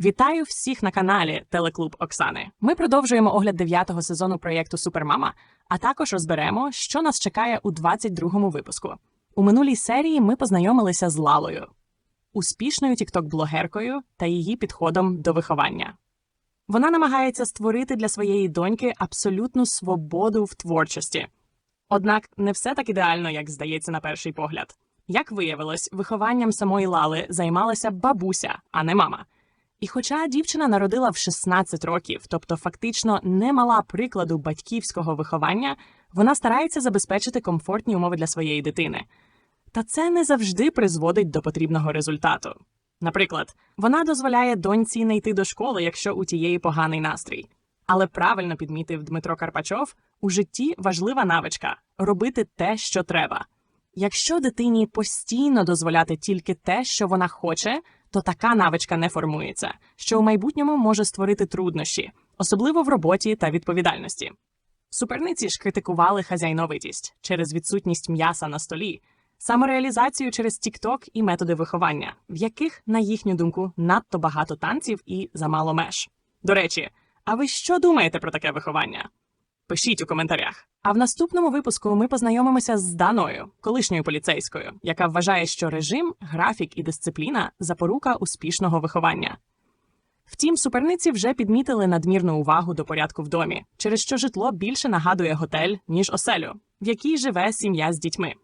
Вітаю всіх на каналі Телеклуб Оксани. Ми продовжуємо огляд дев'ятого сезону проєкту Супермама, а також розберемо, що нас чекає у 22-му випуску. У минулій серії ми познайомилися з Лалою, успішною тікток-блогеркою та її підходом до виховання. Вона намагається створити для своєї доньки абсолютну свободу в творчості. Однак не все так ідеально, як здається на перший погляд. Як виявилось, вихованням самої Лали займалася бабуся, а не мама. І хоча дівчина народила в 16 років, тобто фактично не мала прикладу батьківського виховання, вона старається забезпечити комфортні умови для своєї дитини. Та це не завжди призводить до потрібного результату. Наприклад, вона дозволяє доньці не йти до школи, якщо у тієї поганий настрій. Але правильно підмітив Дмитро Карпачов, у житті важлива навичка робити те, що треба. Якщо дитині постійно дозволяти тільки те, що вона хоче, то така навичка не формується, що у майбутньому може створити труднощі, особливо в роботі та відповідальності. Суперниці ж критикували хазяйновитість через відсутність м'яса на столі, самореалізацію через TikTok і методи виховання, в яких, на їхню думку, надто багато танців і замало меж. До речі, а ви що думаєте про таке виховання? Пишіть у коментарях. А в наступному випуску ми познайомимося з Даною, колишньою поліцейською, яка вважає, що режим, графік і дисципліна запорука успішного виховання. Втім, суперниці вже підмітили надмірну увагу до порядку в домі, через що житло більше нагадує готель, ніж оселю, в якій живе сім'я з дітьми.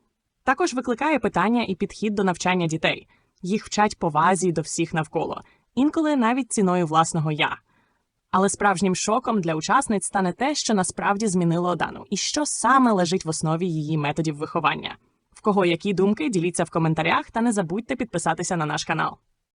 Також викликає питання і підхід до навчання дітей. Їх вчать повазі до всіх навколо, інколи навіть ціною власного я. Але справжнім шоком для учасниць стане те, що насправді змінило Дану, і що саме лежить в основі її методів виховання. В кого які думки, діліться в коментарях та не забудьте підписатися на наш канал.